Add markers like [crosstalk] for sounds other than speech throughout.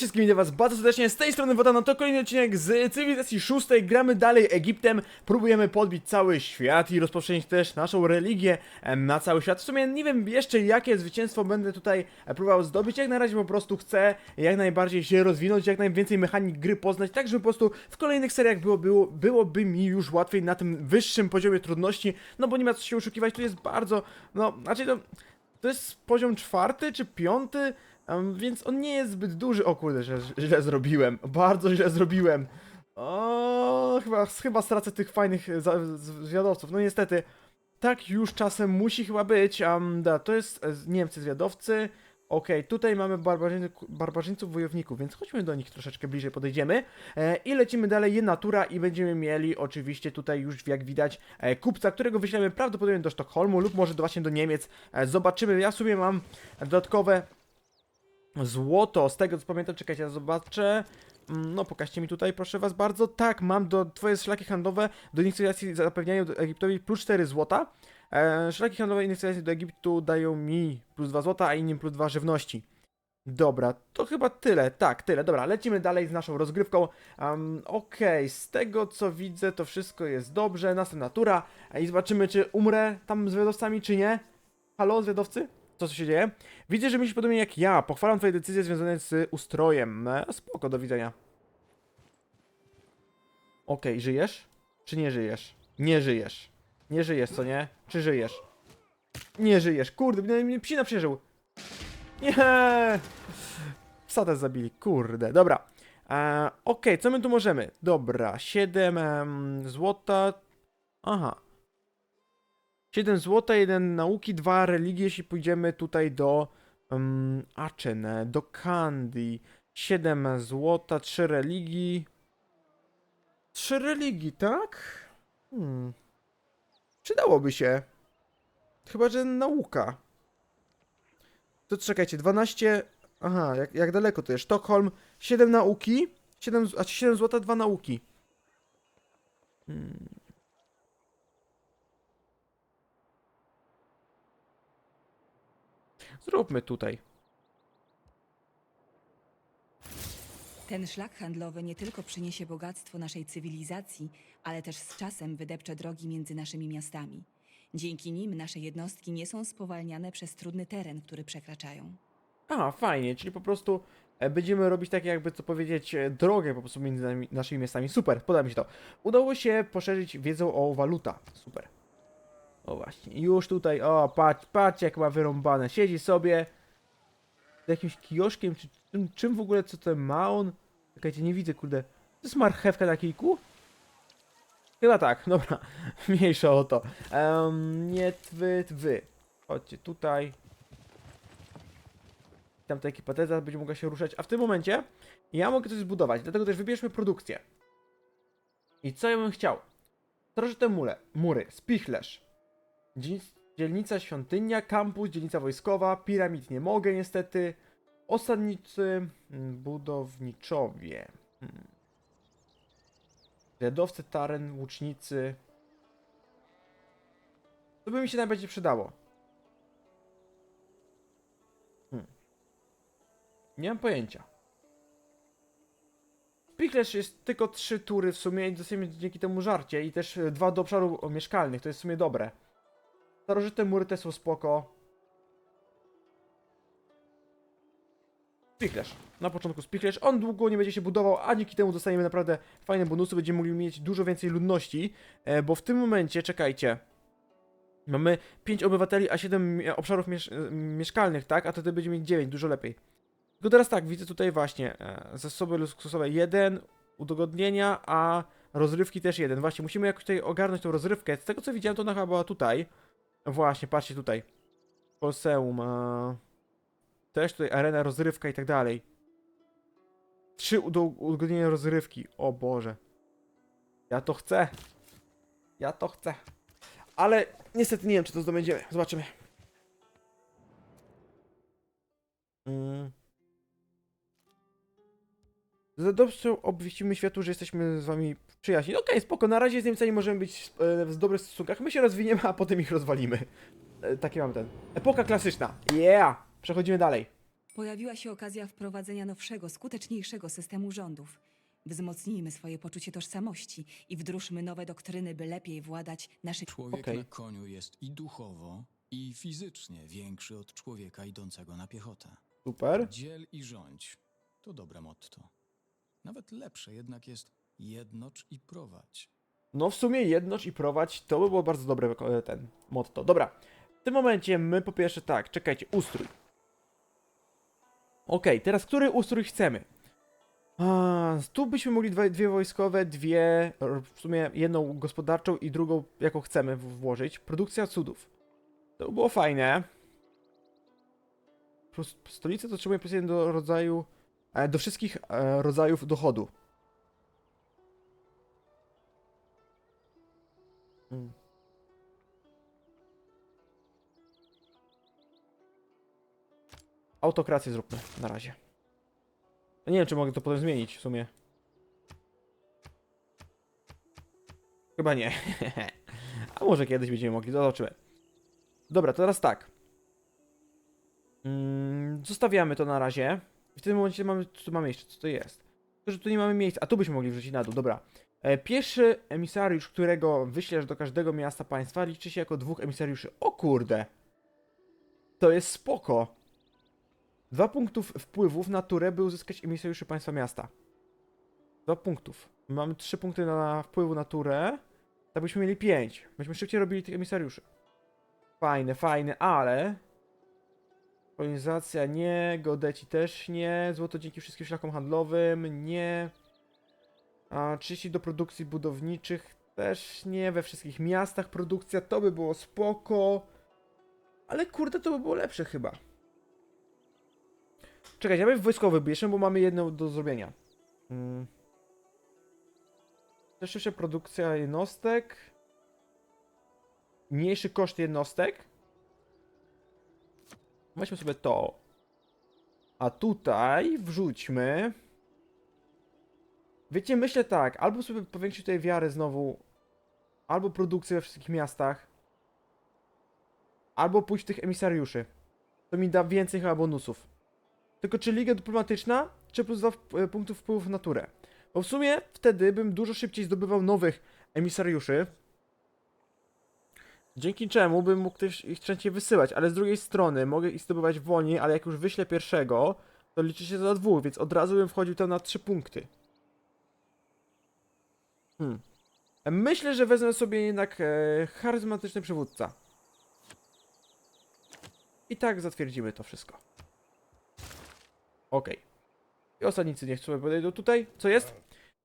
wszystkim, witam was bardzo serdecznie, z tej strony Wodano, to kolejny odcinek z Cywilizacji 6, gramy dalej Egiptem, próbujemy podbić cały świat i rozpocząć też naszą religię na cały świat. W sumie nie wiem jeszcze jakie zwycięstwo będę tutaj e, próbował zdobyć, jak na razie po prostu chcę jak najbardziej się rozwinąć, jak najwięcej mechanik gry poznać, tak żeby po prostu w kolejnych seriach było, było, byłoby mi już łatwiej na tym wyższym poziomie trudności, no bo nie ma co się oszukiwać, tu jest bardzo, no, znaczy to... To jest poziom czwarty czy piąty, em, więc on nie jest zbyt duży. O kurde, źle, źle zrobiłem. Bardzo źle zrobiłem. O, chyba, chyba stracę tych fajnych e, zwiadowców. No niestety, tak już czasem musi chyba być. Um, da, to jest e, Niemcy zwiadowcy. Okej, tutaj mamy barbarzyńców wojowników, więc chodźmy do nich troszeczkę bliżej, podejdziemy. E, I lecimy dalej, jedna tura i będziemy mieli oczywiście tutaj już, jak widać, e, kupca, którego wyślemy prawdopodobnie do Sztokholmu lub może właśnie do Niemiec. E, zobaczymy, ja sobie mam dodatkowe złoto, z tego co pamiętam, czekajcie, ja zobaczę. Mm, No, pokażcie mi tutaj, proszę was bardzo. Tak, mam do twoje szlaki handlowe do inicjacji zapewniają Egiptowi plus 4 złota. E, szlaki handlowe inicjacji do Egiptu dają mi plus 2 złota, a innym plus 2 żywności. Dobra, to chyba tyle. Tak, tyle. Dobra, lecimy dalej z naszą rozgrywką. Um, Okej, z tego co widzę, to wszystko jest dobrze. Następna tura. E, I zobaczymy, czy umrę tam z zwiadowcami, czy nie. Halo, zwiadowcy? Co tu się dzieje? Widzę, że myślisz podobnie jak ja. Pochwalam twoje decyzje związane z ustrojem. E, spoko, do widzenia. Okej, żyjesz? Czy nie żyjesz? Nie żyjesz. Nie żyjesz, co nie? Czy żyjesz? Nie żyjesz. Kurde, mnie- psina przeżył. Nie! Psa też zabili, kurde. Dobra. E, Okej, co my tu możemy? Dobra, 7 em, złota. Aha. 7 złota, 1 nauki, 2 religii, jeśli pójdziemy tutaj do um, Achen, do Kandy. 7 złota, 3 religii. 3 religii, tak? Hmm. Przydałoby się. Chyba, że nauka. To czekajcie, 12. Aha, jak, jak daleko to jest? Sztokholm, 7 nauki. 7, z- a 7 złota, 2 nauki. Hmm. Zróbmy tutaj. Ten szlak handlowy nie tylko przyniesie bogactwo naszej cywilizacji, ale też z czasem wydepcze drogi między naszymi miastami. Dzięki nim nasze jednostki nie są spowalniane przez trudny teren, który przekraczają. A, fajnie, czyli po prostu e, będziemy robić tak jakby co powiedzieć e, drogę po prostu między nami, naszymi miastami. Super, podoba mi się to. Udało się poszerzyć wiedzę o waluta. Super. O właśnie, już tutaj, o patrz, patrz jak ma wyrąbane. Siedzi sobie z jakimś kioszkiem, czy czym, czym w ogóle, co to ma on? Czekajcie, nie widzę, kurde. To jest marchewka na kilku? Chyba tak, [laughs] dobra. Mniejsza o to. Um, nie twy, wy. Chodźcie tutaj. Tamta ekipa też będzie mogła się ruszać, a w tym momencie ja mogę coś zbudować, dlatego też wybierzmy produkcję. I co ja bym chciał? Starożytne mule, mury, spichlerz, dzielnica świątynia, kampus, dzielnica wojskowa, piramid nie mogę niestety, osadnicy, mm, budowniczowie, hmm. taren, łucznicy. To by mi się najbardziej przydało. Nie mam pojęcia. Spichlerz jest tylko trzy tury w sumie i dostajemy dzięki temu żarcie i też e, dwa do obszarów mieszkalnych, to jest w sumie dobre. Starożytne mury te są spoko. Spichlerz. Na początku spichlerz. On długo nie będzie się budował, a dzięki temu dostaniemy naprawdę fajne bonusy. Będziemy mogli mieć dużo więcej ludności, e, bo w tym momencie, czekajcie. Mamy 5 obywateli, a 7 obszarów miesz e, mieszkalnych, tak? A wtedy będziemy mieć 9, dużo lepiej. Tylko teraz tak, widzę tutaj właśnie e, zasoby luksusowe 1, udogodnienia, a rozrywki też jeden. Właśnie, musimy jakoś tutaj ogarnąć tą rozrywkę. Z tego co widziałem, to ona chyba była tutaj. Właśnie, patrzcie tutaj. Kolseum. E, też tutaj arena, rozrywka i tak dalej. Trzy udo- udogodnienia rozrywki. O Boże. Ja to chcę. Ja to chcę. Ale niestety nie wiem, czy to zdobędziemy. Zobaczymy. Mm. Z dobrze obwieścimy światu, że jesteśmy z wami przyjaźni. No Okej, spoko, na razie z Niemcami możemy być e, w dobrych stosunkach. My się rozwiniemy, a potem ich rozwalimy. E, Taki mamy ten. Epoka klasyczna. Yeah! Przechodzimy dalej. Pojawiła się okazja wprowadzenia nowszego, skuteczniejszego systemu rządów. Wzmocnijmy swoje poczucie tożsamości i wdróżmy nowe doktryny, by lepiej władać naszymi Człowiek Okej. na koniu jest i duchowo, i fizycznie większy od człowieka idącego na piechotę. Super. Dziel i rządź to dobre motto. Nawet lepsze jednak jest jednocz i prowadź. No w sumie jednocz i prowadź, to by było bardzo dobre e, ten motto. Dobra, w tym momencie my po pierwsze tak, czekajcie, ustrój. Okej, teraz który ustrój chcemy? A, tu byśmy mogli dwie, dwie wojskowe, dwie, w sumie jedną gospodarczą i drugą jaką chcemy włożyć. Produkcja cudów. To by było fajne. To trzeba plus jeden do rodzaju, e, do wszystkich e, rodzajów dochodu. Autokrację zróbmy na razie. Nie wiem, czy mogę to potem zmienić w sumie. Chyba nie. [laughs] A może kiedyś będziemy mogli, zobaczymy. Dobra, to teraz tak. Mm, zostawiamy to na razie. W tym momencie mamy, co tu mamy jeszcze, co to jest? To, że tu nie mamy miejsca, a tu byśmy mogli wrzucić na dół, dobra. E, Pierwszy emisariusz, którego wyślesz do każdego miasta państwa, liczy się jako dwóch emisariuszy. O kurde! To jest spoko. Dwa punktów wpływów na turę, by uzyskać emisariuszy państwa miasta. Dwa punktów. Mamy trzy punkty na wpływu na turę. Tak byśmy mieli pięć. Byśmy szybciej robili tych emisariuszy. Fajne, fajne, ale... Kolonizacja nie, Godeci też nie, złoto dzięki wszystkim szlakom handlowym nie... A 30 do produkcji budowniczych też nie, we wszystkich miastach produkcja, to by było spoko. Ale kurde, to by było lepsze chyba. Czekaj, ja bym wojskowy bierzemy, bo mamy jedną do zrobienia. Mm. Też jeszcze produkcja jednostek. Mniejszy koszt jednostek. Weźmy sobie to. A tutaj wrzućmy. Wiecie, myślę tak, albo sobie powiększyć tutaj wiarę znowu, albo produkcję we wszystkich miastach, albo pójść tych emisariuszy. To mi da więcej chyba bonusów. Tylko czy liga dyplomatyczna, czy plus dwa w- e, punktów wpływów w naturę? Bo w sumie wtedy bym dużo szybciej zdobywał nowych emisariuszy, dzięki czemu bym mógł też ich częściej wysyłać, ale z drugiej strony mogę ich zdobywać wolniej, ale jak już wyślę pierwszego, to liczy się za dwóch, więc od razu bym wchodził tam na trzy punkty. Hmm. Myślę, że wezmę sobie jednak e, charyzmatyczny przywódca. I tak zatwierdzimy to wszystko. Okej. I osadnicy niech sobie podejdą tutaj. Co jest?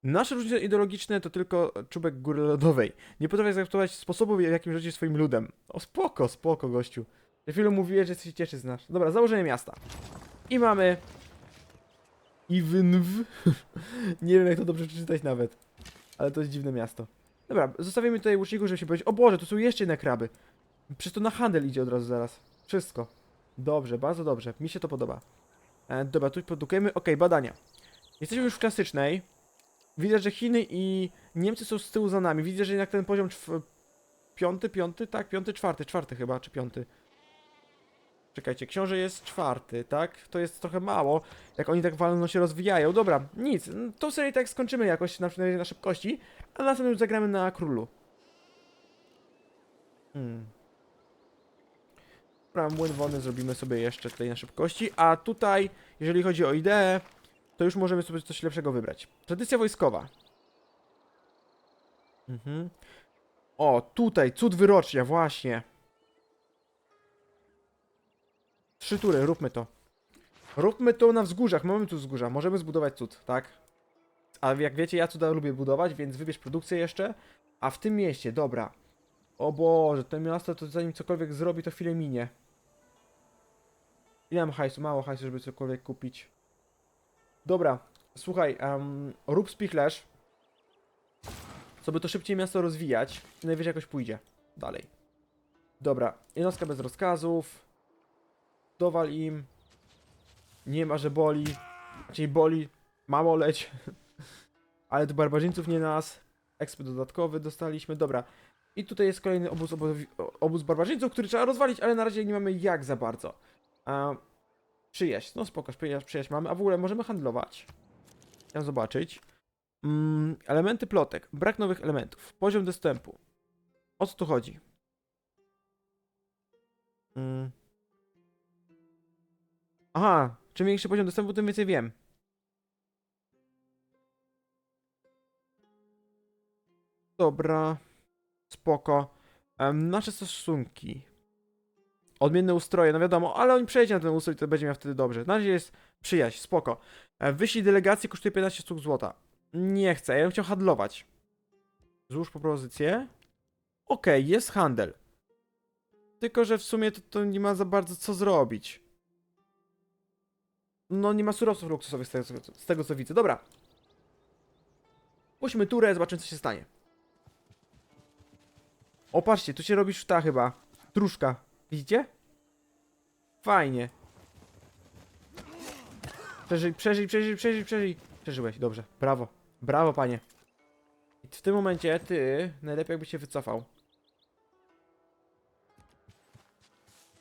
Nasze różnice ideologiczne to tylko czubek góry lodowej. Nie potrafię zaakceptować sposobu, w jakim rządzisz swoim ludem. O, spoko, spoko, gościu. Za chwilę mówiłeś, że się cieszy z nas. Dobra, założenie miasta. I mamy... Iwynw. [laughs] Nie wiem, jak to dobrze przeczytać nawet. Ale to jest dziwne miasto. Dobra, zostawimy tutaj łuczników, żeby się powiedzieć. O Boże, tu są jeszcze inne kraby. Przecież to na handel idzie od razu zaraz. Wszystko. Dobrze, bardzo dobrze. Mi się to podoba. E, dobra, tu produkujemy. Okej, badania. Jesteśmy już w klasycznej. Widzę, że Chiny i Niemcy są z tyłu za nami. Widzę, że jednak ten poziom piąty, piąty, tak, piąty, czwarty, czwarty chyba, czy piąty. Czekajcie, książę jest czwarty, tak? To jest trochę mało, jak oni tak wolno się rozwijają. Dobra, nic, tą serię tak skończymy jakoś na, przynajmniej na szybkości, a następnym zagramy na królu. Hmm. Dobra, młyn wodny zrobimy sobie jeszcze tutaj na szybkości, a tutaj, jeżeli chodzi o ideę, to już możemy sobie coś lepszego wybrać. Tradycja wojskowa. Mhm. O, tutaj, cud wyrocznia, właśnie. Trzy tury, róbmy to. Róbmy to na wzgórzach, mamy tu wzgórza, możemy zbudować cud, tak? A jak wiecie, ja cuda lubię budować, więc wybierz produkcję jeszcze. A w tym mieście, dobra. O Boże, to miasto to zanim cokolwiek zrobi, to chwilę minie. Ile mam hajsu? Mało hajsu, żeby cokolwiek kupić. Dobra, słuchaj, um, rób spichlerz. Co by to szybciej miasto rozwijać. i Najwyżej jakoś pójdzie. Dalej. Dobra, jednostka bez rozkazów. Dowal im. Nie ma, że boli. Czyli boli. Mało leć. [laughs] Ale do barbarzyńców nie nas. Eksp dodatkowy dostaliśmy. Dobra. I tutaj jest kolejny obóz, obóz, obóz barbarzyńców, który trzeba rozwalić, ale na razie nie mamy jak za bardzo. A, Przyjaźń, no spoko, przyjaźń, przyjaźń mamy, a w ogóle możemy handlować. Chciałem zobaczyć. Mm, elementy plotek, brak nowych elementów, poziom dostępu. O co tu chodzi? Mm. Aha, czym większy poziom dostępu, tym więcej wiem. Dobra, spoko. Em, nasze stosunki. Odmienne ustroje, no wiadomo, ale on przejdzie na ten ustrój, to będzie miał wtedy dobrze. Na razie jest przyjaźń, spoko. E, Wyślij delegacji kosztuje 15 sztuk złota. Nie chcę, ja bym chciał handlować. Złóż propozycję. Okej, jest handel. Tylko, że w sumie to, to nie ma za bardzo co zrobić. No, nie ma surowców luksusowych z tego, co- z tego co widzę. Dobra. Puśćmy turę, zobaczymy co się stanie. O, patrzcie, tu się robi szta chyba. Truszka. Widzicie? Fajnie. Przeżyj, przeżyj, przeżyj, przeżyj, przeżyj. Przeżyłeś, dobrze. Brawo. Brawo, panie. I w tym momencie ty najlepiej jakby się wycofał.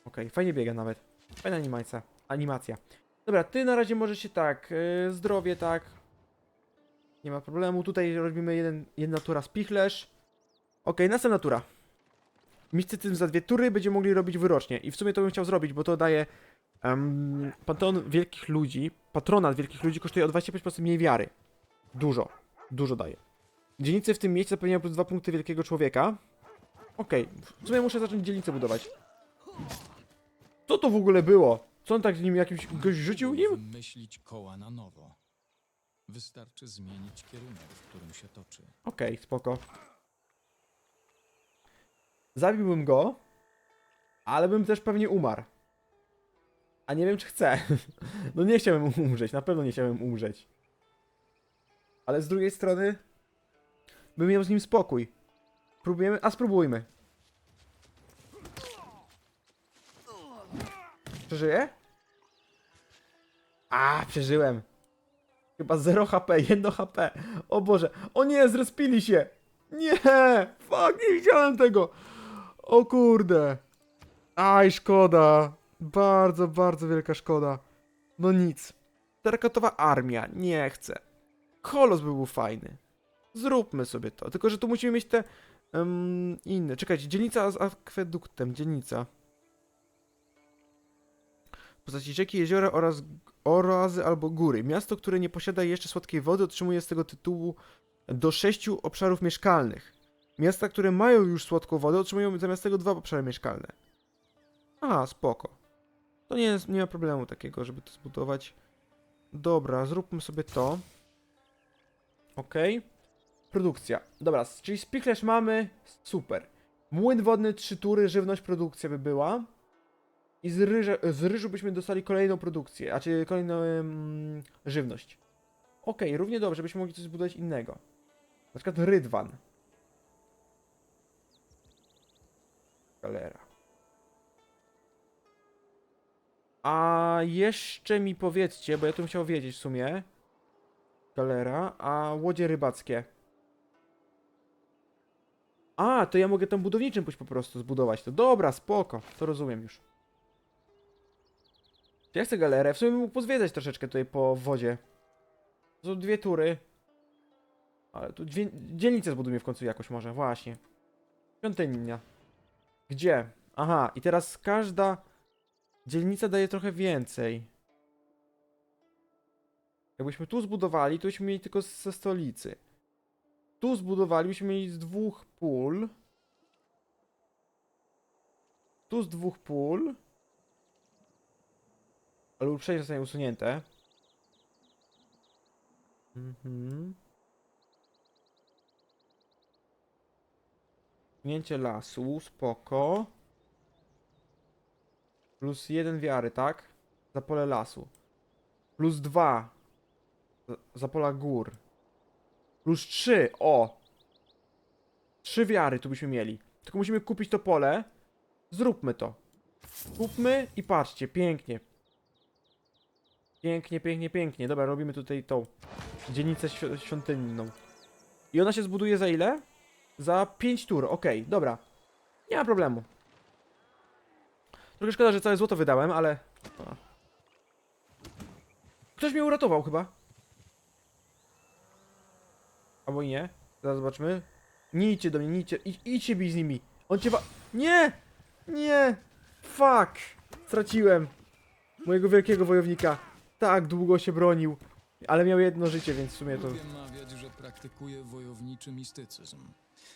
Okej, fajnie biega nawet. Fajna animacja. Animacja. Dobra, ty na razie możesz się tak. Yy, zdrowie, tak. Nie ma problemu. Tutaj robimy jeden, jedna tura spichlerz. Okej, następna tura. Mistycyzm za dwie tury będziemy mogli robić wyrocznie. I w sumie to bym chciał zrobić, bo to daje. Um, panteon wielkich ludzi, patronat wielkich ludzi kosztuje o 25% mniej wiary. Dużo. Dużo daje. Dzielnice w tym miejscu zapewniają plus 2 punkty wielkiego człowieka. Okej, w sumie muszę zacząć dzielnicę budować. Co to w ogóle było? Co on tak nim jakimś goś rzucił nim? Wymyślić koła na nowo. Wystarczy zmienić kierunek, w którym się toczy. Okej, spoko. Zabiłbym go, ale bym też pewnie umarł. A nie wiem, czy chcę. [laughs] No nie chciałem umrzeć, na pewno nie chciałem umrzeć. Ale z drugiej strony bym miał z nim spokój. Próbujemy, a spróbujmy. Przeżyję? A, przeżyłem. Chyba 0 HP, 1 HP. O Boże. O nie, zrespili się. Nie, fuck, nie chciałem tego. O kurde. Aj, szkoda. Bardzo, bardzo wielka szkoda. No nic. Terrakotowa armia, nie chcę. Kolos by był fajny. Zróbmy sobie to. Tylko, że tu musimy mieć te em, inne. Czekajcie, dzielnica z akweduktem, dzielnica. Postaci rzeki, jeziora oraz orazy albo góry. Miasto, które nie posiada jeszcze słodkiej wody, otrzymuje z tego tytułu do sześciu obszarów mieszkalnych. Miasta, które mają już słodką wodę, otrzymują zamiast tego dwa obszary mieszkalne. A, spoko. To nie, jest, nie ma problemu takiego, żeby to zbudować. Dobra, zróbmy sobie to. Okej. Produkcja. Dobra, czyli spichlerz mamy. Super. Młyn wodny, trzy tury, żywność, produkcja by była. I z, ryże, z ryżu byśmy dostali kolejną produkcję, a czy kolejną żywność. Okej, równie dobrze, byśmy mogli coś zbudować innego. Na przykład rydwan. Galera. A jeszcze mi powiedzcie, bo ja bym chciał wiedzieć w sumie. Galera, a łodzie rybackie. A, to ja mogę tam budowniczym pójść po prostu zbudować to. Dobra, spoko, to rozumiem już. Ja chcę galerę. W sumie bym mógł pozwiedzać troszeczkę tutaj po wodzie. To są dwie tury. Ale tu dwie... dzielnicę zbudujmy w końcu jakoś może, właśnie. Świątynia. Gdzie? Aha, i teraz każda dzielnica daje trochę więcej. Jakbyśmy tu zbudowali, to byśmy mieli tylko ze stolicy. Tu zbudowali, byśmy mieli z dwóch pól. Tu z dwóch pól. Ale uprzejmie zostanie usunięte. Mhm. Usunięcie lasu, spoko. Plus jeden wiary, tak? Za pole lasu. Plus dwa. Za, za pola gór. Plus trzy, o! Trzy wiary tu byśmy mieli. Tylko musimy kupić to pole. Zróbmy to. Kupmy i patrzcie, pięknie. Pięknie, pięknie, pięknie. Dobra, robimy tutaj tą dzielnicę świ- świątynną. I ona się zbuduje za ile? Za 5 tur, okej, dobra. Nie ma problemu. Trochę szkoda, że całe złoto wydałem, ale... Ktoś mnie uratował chyba. Albo nie. Zaraz zobaczmy. Nie idźcie do mnie, nie idźcie. Idź, idźcie bij z nimi. On cię wa... Nie! Nie! Fuck! Straciłem. Mojego wielkiego wojownika. Tak długo się bronił. Ale miał jedno życie, więc w sumie to... Lubię mawiać, że praktykuję wojowniczy mistycyzm.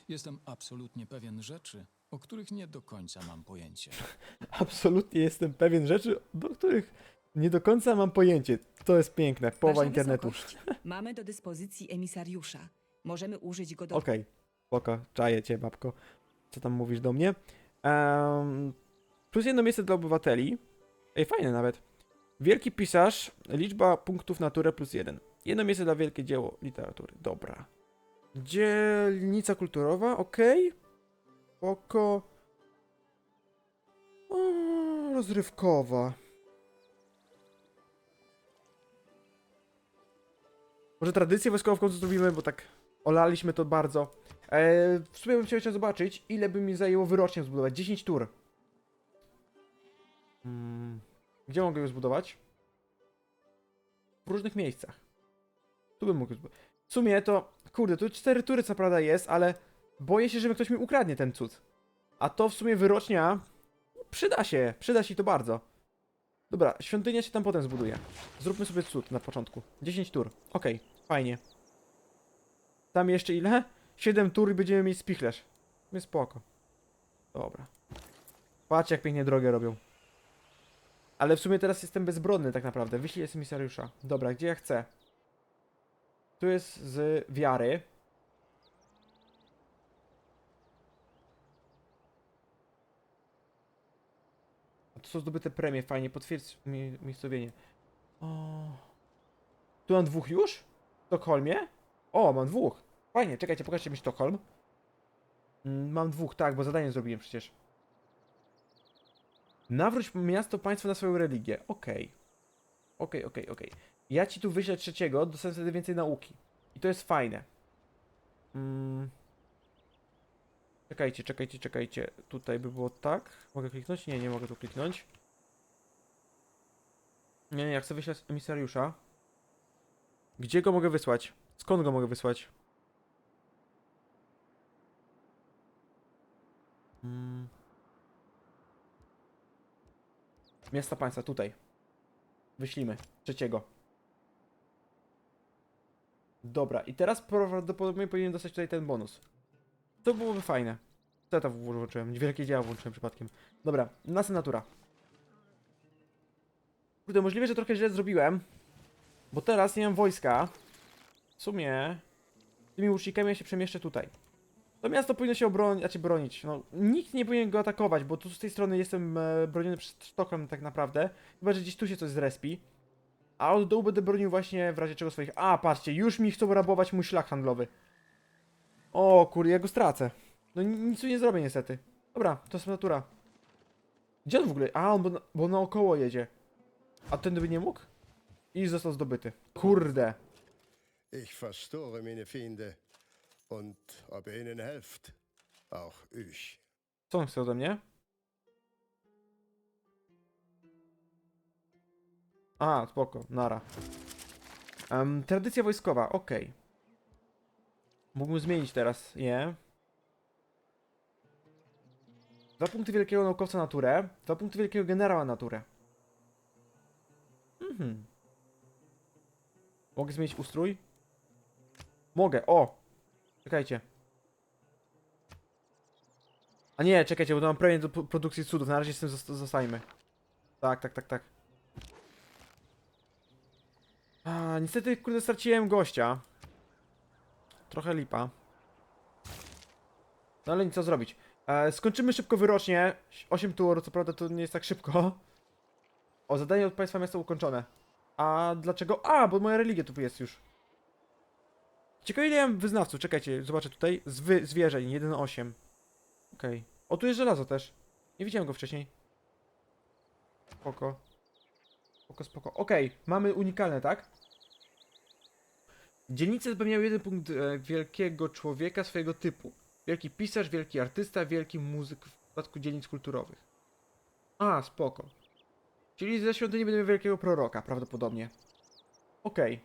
Jestem absolutnie pewien rzeczy, o których nie do końca mam pojęcie. [laughs] Absolutnie jestem pewien rzeczy, do których nie do końca mam pojęcie. To jest piękne. Połowa Wasza internetu. Wysokość, Mamy do dyspozycji emisariusza. Możemy użyć go do Okej, spoko, czaję cię, babko. Co tam mówisz do mnie? Em, plus jedno miejsce dla obywateli. Ej, fajne nawet. Wielki pisarz, liczba punktów natury plus jeden. Jedno miejsce dla wielkie dzieło literatury. Dobra. Dzielnica kulturowa, okej. Spoko. O, rozrywkowa. Może tradycję wojskową w końcu zrobimy, bo tak olaliśmy to bardzo. E, w sumie bym chciał zobaczyć, ile by mi zajęło wyrocznie zbudować. 10 tur. Gdzie mogę ją zbudować? W różnych miejscach. Tu bym mógł zbudować. W sumie to, kurde, tu 4 tury co prawda jest, ale boję się, że ktoś mi ukradnie ten cud. A to w sumie wyrocznia przyda się, przyda się to bardzo. Dobra, świątynia się tam potem zbuduje. Zróbmy sobie cud na początku. 10 tur. Okej, fajnie. Tam jeszcze ile? 7 tur i będziemy mieć spichlerz. My spoko. Dobra. Patrz jak pięknie drogę robią. Ale w sumie teraz jestem bezbronny tak naprawdę. Wyślij emisariusza. Dobra, gdzie ja chcę? Tu jest z wiary. A to są zdobyte premie, fajnie, potwierdź mi miejscowienie. O. Tu mam dwóch już? W Sztokholmie? O, mam dwóch. Fajnie, czekajcie, pokażcie mi Sztokholm. Mm, Mam dwóch, tak, bo zadanie zrobiłem przecież. Nawróć miasto, państwo na swoją religię. Okej. Okej, okej, okej. Ja ci tu wyślę trzeciego, dostanę wtedy więcej nauki. I to jest fajne. Mm. Czekajcie, czekajcie, czekajcie. Tutaj by było tak. Mogę kliknąć? Nie, nie mogę tu kliknąć. Nie, nie, ja chcę wyśleć emisariusza. Gdzie go mogę wysłać? Skąd go mogę wysłać? Mm. Miasta państwa, tutaj. Wyślimy. Trzeciego. Dobra, i teraz prawdopodobnie powinien dostać tutaj ten bonus. To byłoby fajne. Co ja włączyłem? Wielkie dzieła włączyłem przypadkiem. Dobra, następna natura. Kurde, możliwe, że trochę źle zrobiłem. Bo teraz nie mam wojska. W sumie... Tymi łucznikami ja się przemieszczę tutaj. To miasto powinno się obronić, znaczy bronić. No, nikt nie powinien go atakować, bo tu z tej strony jestem e, broniony przez Sztokholm tak naprawdę. Chyba, że gdzieś tu się coś zrespi. A od dołu będę bronił właśnie w razie czego swoich... A, patrzcie, już mi chcą rabować mój szlak handlowy. O kurde, ja go stracę. No ni- nic tu nie zrobię niestety. Dobra, to jest natura. Gdzie on w ogóle? A, on bo, bo naokoło jedzie. A ten by nie mógł? I został zdobyty. Kurde. Ich verstoре meine Feinde und ob ihr ihnen helft, auch ich. Co on chce ode mnie? A, spoko, nara. Em, tradycja wojskowa, okej. Mógłbym zmienić teraz je. Dwa punkty wielkiego naukowca naturę, dwa punkty wielkiego generała naturę. Mhm. Mogę zmienić ustrój? Mogę, o! Czekajcie. A nie, czekajcie, bo to mam premię do produkcji cudów. Na razie z tym zosta- zostajmy. Tak, tak, tak, tak. A, niestety, kurde, straciłem gościa. Trochę lipa. No ale nic co zrobić. E, skończymy szybko wyrocznie. 8 tur, co prawda to nie jest tak szybko. O, zadanie od państwa miasta ukończone. A dlaczego? A, bo moja religia tu jest już. Ciekawe ile ja mam wyznawców, czekajcie, zobaczę tutaj. Zwy, zwierzeń, 1,8. Okej. O, tu jest żelazo też. Nie widziałem go wcześniej. Spoko. Spoko, spoko. Okej, mamy unikalne, tak? Dzielnice spełniają jeden punkt e, wielkiego człowieka swojego typu. Wielki pisarz, wielki artysta, wielki muzyk w przypadku dzielnic kulturowych. A, spoko. Czyli ze świątyni będziemy wielkiego proroka, prawdopodobnie. Okej,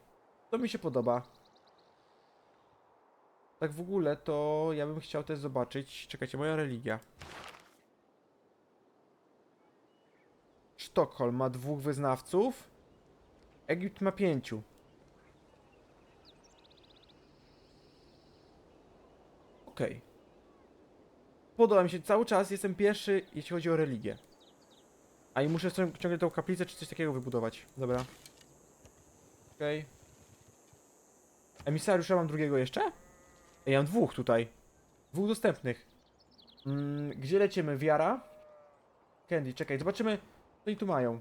to mi się podoba. Tak w ogóle to ja bym chciał też zobaczyć. Czekajcie, moja religia. Sztokholm ma dwóch wyznawców. Egipt ma pięciu. Okej. Podoba mi się cały czas, jestem pierwszy, jeśli chodzi o religię. A i muszę ciąg- ciągle tą kaplicę czy coś takiego wybudować. Dobra. Okej. Emisariusza mam drugiego jeszcze? Ja mam dwóch tutaj. Dwóch dostępnych. Mm, gdzie lecimy? Wiara? Candy, czekaj, zobaczymy, co oni tu mają.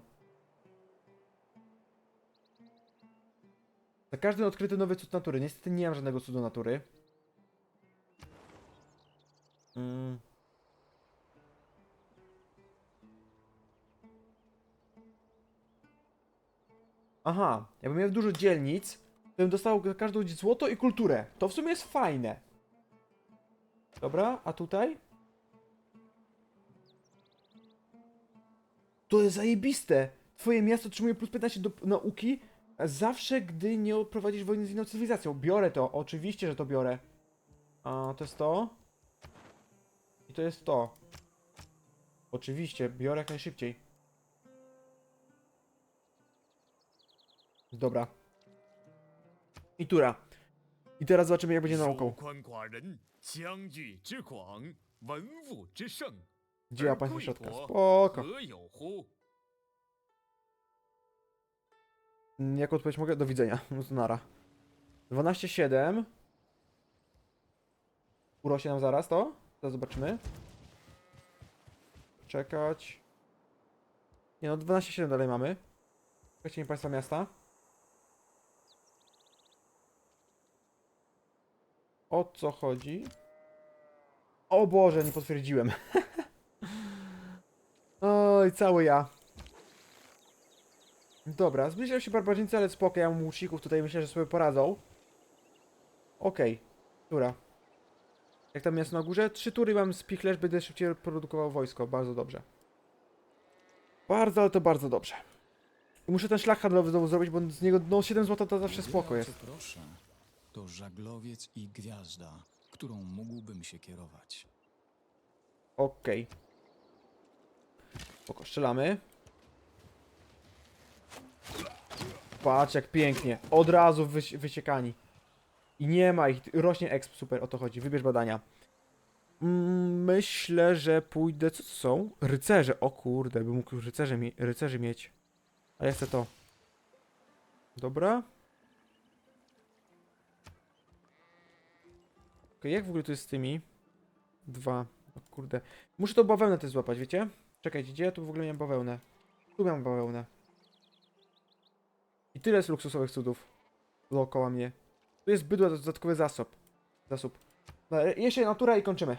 Za każdy odkryty nowy cud natury. Niestety nie mam żadnego cudu natury. Mm. Aha, jakbym miał dużo dzielnic, bym dostał za każdą złoto i kulturę. To w sumie jest fajne. Dobra, a tutaj? To jest zajebiste! Twoje miasto otrzymuje plus 15 do nauki zawsze, gdy nie prowadzisz wojny z inną cywilizacją. Biorę to, oczywiście, że to biorę. A to jest to. I to jest to. Oczywiście, biorę jak najszybciej. Dobra i tura. I teraz zobaczymy, jak będzie nauką. Dzieła państwa środka. Spoko. Mm, jaką odpowiedź mogę? Do widzenia. [laughs] No to nara. 12,7. Urośnie nam zaraz to? Zaraz zobaczymy. Czekać. Nie no, 12,7 dalej mamy. Chcecie mi państwa miasta? O co chodzi? O Boże, nie potwierdziłem. [laughs] Oj, cały ja. Dobra, zbliżają się barbarzyńcy, ale spoko, ja mam łuczników tutaj, myślę, że sobie poradzą. Okej, tura. Jak tam miasto na górze? Trzy tury mam z pichlerz, będę szybciej produkował wojsko, bardzo dobrze. Bardzo, ale to bardzo dobrze. Muszę ten szlak handlowy znowu zrobić, bo z niego no 7 zł to zawsze spoko jest. proszę, to żaglowiec i gwiazda, którą mógłbym się kierować. Okej. Spoko, strzelamy. Patrz jak pięknie. Od razu wyś. I nie ma ich. Rośnie exp, super, o to chodzi. Wybierz badania. Mm, Myślę, że pójdę... Co to są? Rycerze. O kurde, bym mógł rycerze, mi rycerzy mieć. A ja chcę to. Dobra. Jak w ogóle to jest z tymi? Dwa. O kurde. Muszę tą bawełnę też złapać, wiecie? Czekajcie, gdzie ja tu w ogóle miałem bawełnę? Tu miałem bawełnę. I tyle jest luksusowych cudów. Dookoła mnie. Tu jest bydła, to dodatkowy zasób. Zasób. No, e, jeszcze natura i kończymy.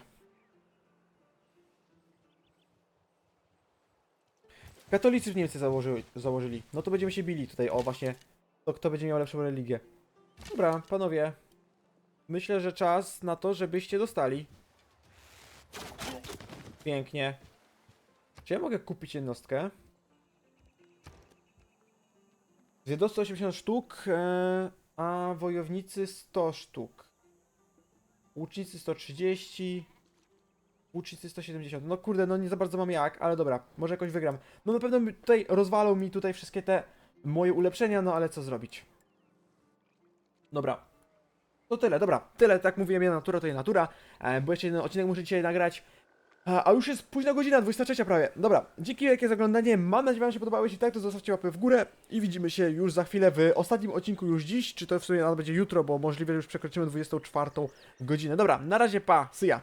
Katolicy w Niemcy założyli. No to będziemy się bili tutaj. O, właśnie. To kto będzie miał lepszą religię. Dobra, panowie. Myślę, że czas na to, żebyście dostali. Pięknie. Czy ja mogę kupić jednostkę? Zwiadowcy 80 sztuk, e, a wojownicy 100 sztuk. Łucznicy 130. Łucznicy 170. No kurde, no nie za bardzo mam jak, ale dobra, może jakoś wygram. No na pewno tutaj rozwalą mi tutaj wszystkie te moje ulepszenia, no ale co zrobić? Dobra. To tyle, dobra. Tyle, tak mówiłem, jedna natura to jedna natura. E, bo jeszcze jeden odcinek muszę dzisiaj nagrać. A, a już jest późna godzina, 23 prawie. Dobra, dzięki wielkie za oglądanie. Mam nadzieję, że Wam się podobało. Jeśli tak, to zostawcie łapę w górę i widzimy się już za chwilę w ostatnim odcinku już dziś, czy to w sumie nawet będzie jutro, bo możliwe, że już przekroczymy 24 godzinę. Dobra, na razie, pa, syja.